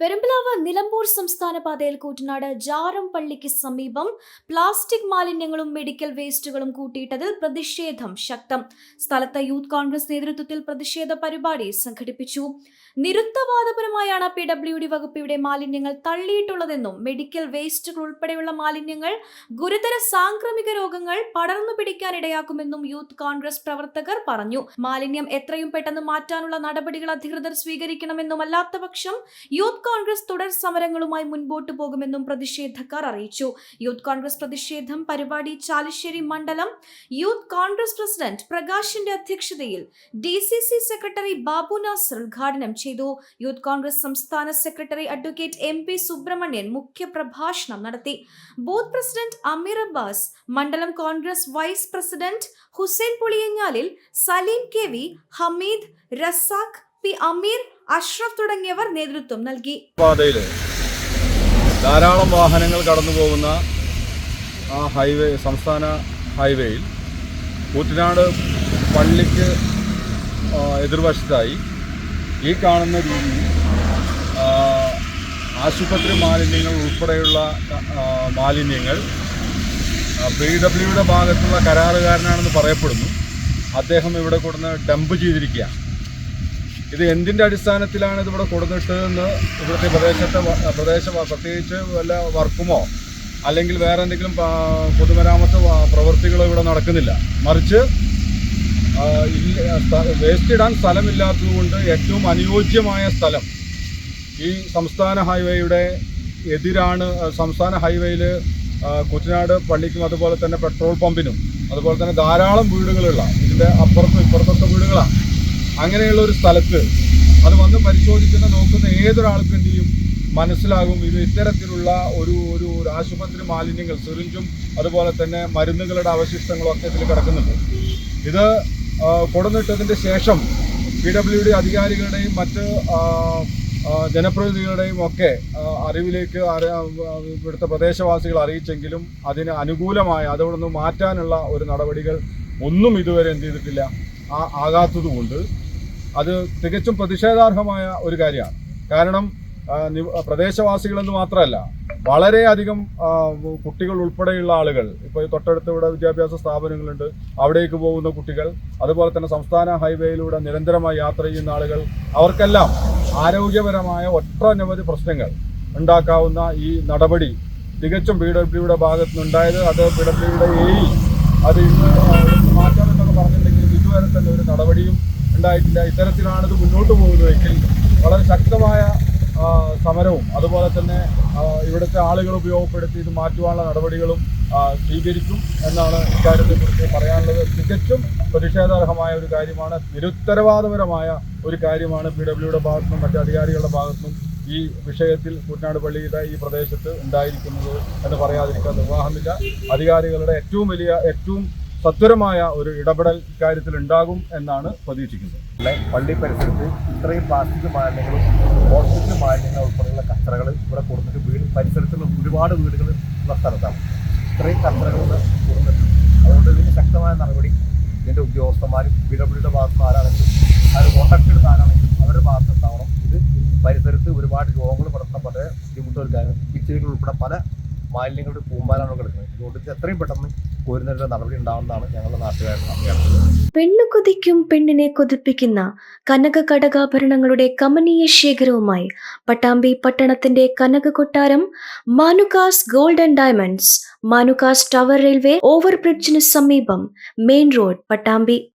പെരുമ്പലാവ് നിലമ്പൂർ സംസ്ഥാന പാതയിൽ കൂറ്റനാട് ജാറം പള്ളിക്ക് സമീപം പ്ലാസ്റ്റിക് മാലിന്യങ്ങളും മെഡിക്കൽ വേസ്റ്റുകളും കൂട്ടിയിട്ടതിൽ പ്രതിഷേധം ശക്തം. സ്ഥലത്ത് യൂത്ത് കോൺഗ്രസ് നേതൃത്വത്തിൽ പ്രതിഷേധ പരിപാടി സംഘടിപ്പിച്ചു. നിരുത്തവാദപരമായാണ് പി ഡബ്ല്യു ഡി വകുപ്പ് ഇവിടെ മാലിന്യങ്ങൾ തള്ളിയിട്ടുള്ളതെന്നും മെഡിക്കൽ വേസ്റ്റുകൾ ഉൾപ്പെടെയുള്ള മാലിന്യങ്ങൾ ഗുരുതര സാംക്രമിക രോഗങ്ങൾ പടർന്നു പിടിക്കാൻ ഇടയാക്കുമെന്നും യൂത്ത് കോൺഗ്രസ് പ്രവർത്തകർ പറഞ്ഞു. മാലിന്യം എത്രയും പെട്ടെന്ന് മാറ്റാനുള്ള നടപടികൾ അധികൃതർ സ്വീകരിക്കണമെന്നും അല്ലാത്തപക്ഷം യൂത്ത് കോൺഗ്രസ് തുടർ സമരങ്ങളുമായി മുൻപോട്ടു പോകുമെന്നും പ്രതിഷേധക്കാർ അറിയിച്ചു. യൂത്ത് കോൺഗ്രസ് പ്രതിഷേധം പരിപാടി ചാലിശ്ശേരി മണ്ഡലം. യൂത്ത് കോൺഗ്രസ് പ്രസിഡന്റ് പ്രകാശിന്റെ അധ്യക്ഷതയിൽ D C C secretary Babu Nasar ഉദ്ഘാടനം ചെയ്തു. യൂത്ത് കോൺഗ്രസ് സംസ്ഥാന secretary advocate M P Subrahmanyan മുഖ്യപ്രഭാഷണം നടത്തി. ബൂത്ത് പ്രസിഡന്റ് അമീർ അബ്ബാസ് മണ്ഡലം Congress vice president Hussain Puliyanjalil Saleem K V Hameed Razak P Ameer Ashraf തുടങ്ങിയവർ നേതൃത്വം നൽകി. പാതയിൽ ധാരാളം വാഹനങ്ങൾ കടന്നു പോകുന്ന ആ ഹൈവേ സംസ്ഥാന ഹൈവേയിൽ കൂറ്റനാട് പള്ളിക്ക് എതിർവശത്തായി ഈ കാണുന്ന രീതിയിൽ ആശുപത്രി മാലിന്യങ്ങൾ ഉൾപ്പെടെയുള്ള മാലിന്യങ്ങൾ പി ഡബ്ല്യുയുടെ ഭാഗത്തുള്ള കരാറുകാരനാണെന്ന് പറയപ്പെടുന്നു. അദ്ദേഹം ഇവിടെ കൊടുന്ന് ഡംപ് ചെയ്തിരിക്കുകയാണ്. ഇത് എന്തിന്റെ അടിസ്ഥാനത്തിലാണ് ഇത് ഇവിടെ കൊടുത്തിട്ടതെന്ന് ഇവിടുത്തെ പ്രദേശത്തെ പ്രദേശം പ്രത്യേകിച്ച് വല്ല വർക്കുമോ? അല്ലെങ്കിൽ വേറെ എന്തെങ്കിലും പൊതുമരാമത്ത് പ്രവൃത്തികളോ ഇവിടെ നടക്കുന്നില്ല. മറിച്ച് വേസ്റ്റ് ഇടാൻ സ്ഥലമില്ലാത്തതുകൊണ്ട് ഏറ്റവും അനുയോജ്യമായ സ്ഥലം ഈ സംസ്ഥാന ഹൈവേയുടെ എതിരാണ് സംസ്ഥാന ഹൈവേയിൽ കുട്ടനാട് പള്ളിക്കും അതുപോലെ തന്നെ പെട്രോൾ പമ്പിനും അതുപോലെ തന്നെ ധാരാളം വീടുകളുള്ള ഇതിന്റെ അപ്പുറത്തും ഇപ്പുറത്തൊക്കെ വീടുകളാണ്. അങ്ങനെയുള്ള ഒരു സ്ഥലത്ത് അത് വന്ന് പരിശോധിക്കുന്ന നോക്കുന്ന ഏതൊരാൾക്കും എന്ത് മനസ്സിലാകും. ഇത് ഇത്തരത്തിലുള്ള ഒരു ഒരു ആശുപത്രി മാലിന്യങ്ങൾ സിറിഞ്ചും അതുപോലെ തന്നെ മരുന്നുകളുടെ അവശിഷ്ടങ്ങളും ഒക്കെ ഇതിൽ കിടക്കുന്നുണ്ട്. ഇത് കൊടുന്നിട്ടതിന്റെ ശേഷം പി ഡബ്ല്യു ഡി അധികാരികളുടെയും മറ്റ് ജനപ്രതിനിധികളുടെയും ഒക്കെ അറിവിലേക്ക് അറി- ഇവിടുത്തെ പ്രദേശവാസികൾ അറിയിച്ചെങ്കിലും അതിന് അനുകൂലമായ അതവിടെ നിന്ന് മാറ്റാനുള്ള ഒരു നടപടികൾ ഒന്നും ഇതുവരെ എന്ത് ചെയ്തിട്ടില്ല. ആ ആകാത്തതുകൊണ്ട് അത് തികച്ചും പ്രതിഷേധാർഹമായ ഒരു കാര്യമാണ്. കാരണം പ്രദേശവാസികളെന്ന് മാത്രമല്ല വളരെയധികം കുട്ടികൾ ഉൾപ്പെടെയുള്ള ആളുകൾ ഇപ്പോൾ തൊട്ടടുത്ത് ഇവിടെ വിദ്യാഭ്യാസ സ്ഥാപനങ്ങളുണ്ട് അവിടേക്ക് പോകുന്ന കുട്ടികൾ അതുപോലെ തന്നെ സംസ്ഥാന ഹൈവേയിലൂടെ നിരന്തരമായി യാത്ര ചെയ്യുന്ന ആളുകൾ അവർക്കെല്ലാം ആരോഗ്യപരമായ ഒട്ടനവധി പ്രശ്നങ്ങൾ ഉണ്ടാക്കാവുന്ന ഈ നടപടി തികച്ചും പി ഡബ്ല്യുയുടെ ഭാഗത്തു നിന്നുണ്ടായത് അത് പി ഡബ്ല്യുയുടെ എയിൽ അത് മാറ്റാമെന്നൊക്കെ പറഞ്ഞിട്ടുണ്ടെങ്കിലും ഇതുവരെ തന്നെ ഒരു നടപടിയും ഉണ്ടായിട്ടില്ല. ഇത്തരത്തിലാണ് ഇത് മുന്നോട്ട് പോകുന്നതെങ്കിൽ വളരെ ശക്തമായ സമരവും അതുപോലെ തന്നെ ഇവിടുത്തെ ആളുകൾ ഉപയോഗപ്പെടുത്തി ഇത് മാറ്റുവാനുള്ള നടപടികളും സ്വീകരിക്കും എന്നാണ് ഇക്കാര്യത്തെക്കുറിച്ച് പറയാനുള്ളത്. തികച്ചും പ്രതിഷേധാർഹമായ ഒരു കാര്യമാണ് നിരുത്തരവാദപരമായ ഒരു കാര്യമാണ് പി ഡബ്ല്യുയുടെ ഭാഗത്തും മറ്റ് അധികാരികളുടെ ഭാഗത്തും ഈ വിഷയത്തിൽ കുട്ടനാട് പള്ളിയുടെ ഈ പ്രദേശത്ത് ഉണ്ടായിരിക്കുന്നത് എന്ന് പറയാതിരിക്കാൻ നിർവാഹമില്ല. അധികാരികളുടെ ഏറ്റവും വലിയ ഏറ്റവും സത്വരമായ ഒരു ഇടപെടൽ ഇക്കാര്യത്തിൽ ഉണ്ടാകും എന്നാണ് പ്രതീക്ഷിക്കുന്നത്. പള്ളി പരിസരത്ത് ഇത്രയും പ്ലാസ്റ്റിക് മാലിന്യങ്ങളും ഹോസ്പിറ്റൽ മാലിന്യങ്ങൾ ഉൾപ്പെടെയുള്ള കച്ചറകൾ ഇവിടെ കൊടുത്തിട്ട് വീട് പരിസരത്തുള്ള ഒരുപാട് വീടുകൾ ഉള്ള സ്ഥലത്താണ്. ഇത്രയും കച്ചറകൾ കൊടുത്തിട്ടുണ്ട്. അതുകൊണ്ട് ഇതിന് ശക്തമായ നടപടി ഇതിന്റെ ഉദ്യോഗസ്ഥന്മാരും പി ഡബ്ല്യുടെ ഭാഗത്ത് നിന്ന് ആരാണെങ്കിലും അത് എടുത്ത ആരാണെങ്കിലും അവരുടെ ഭാഗത്ത് ഉണ്ടാവണം. ഇത് പരിസരത്ത് ഒരുപാട് രോഗങ്ങൾ പടർന്ന പല ബുദ്ധിമുട്ടുകൾ കാരണം പിച്ചിലുകൾ ഉൾപ്പെടെ പല മാലിന്യങ്ങളുടെ കൂമ്പാലാണ് കിടക്കുന്നത്. അതുകൊണ്ട് എത്രയും പെട്ടെന്ന് കോരുന്നതിന്റെ നടപടി ഉണ്ടാവുന്നതാണ് ഞങ്ങളുടെ പെണ്ണു കൊതിക്കും പെണ്ണിനെ കൊതിപ്പിക്കുന്ന കനക കടകാഭരണങ്ങളുടെ കമനീയ ശേഖരവുമായി പട്ടാമ്പി പട്ടണത്തിന്റെ കനക കൊട്ടാരം Manukas gold and diamonds Manukas tower railway ഓവർബ്രിഡ്ജിന് സമീപം മെയിൻ റോഡ് പട്ടാമ്പി